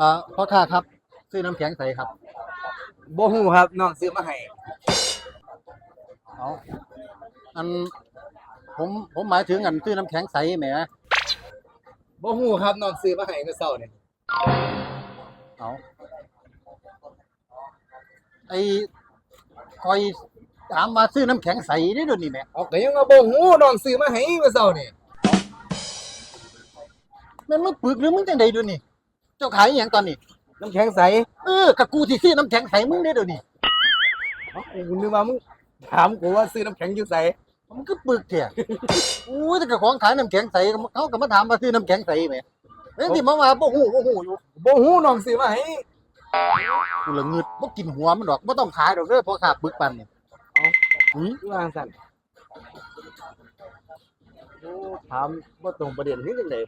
อ่าพ่อค้าครับ ซื้อน้ำแข็งใสครับบ่ฮู้ครับน้องซื้อมาให้เอาอันผมผมหมายถึงอันซื้อน้ำแข็งใสแหมบ่ฮู้ครับน้องซื้อมาให้เมื่อเช้านี่เอาไอ้คอยถามมาซื้อน้ำแข็งใสได้อเดี๋ยวนี้แหมเอาก็ยังว่าบ่ฮู้น้องซื้อมาให้เมื่อเช้านี่แมันมึงปึกหรือมึงจังใดเดี๋ยวนี้เจ้าขายอหย่างตอนนี้ น้ำแข็งใสเออกับกูที่ซื้อน้ำแข็งใสมึงได้อเดี๋ยวนี้เอ้ากูนึกว่ามึงถามกูว่าซื้อน้ำแข็งอยู่ไสมันก็ปึกเถี่ยอู้ยแต่กับของขายน้ำแข็งใสเขาก็มาถามมาซื้อน้ำแข็งใสแหมเฮ้ยที่มาว่าบ่ฮู้บ่ฮู้อยู่บ่ฮู้น้องซื้อมาให้กูละงึดบ่กินหัวมันดอกบ่ต้องขายดอกเด้อเพราะขาปึกปันนี่อือคือว่าจังซั่นโอ้ถามบ่ตรงประเด็นคือจังได๋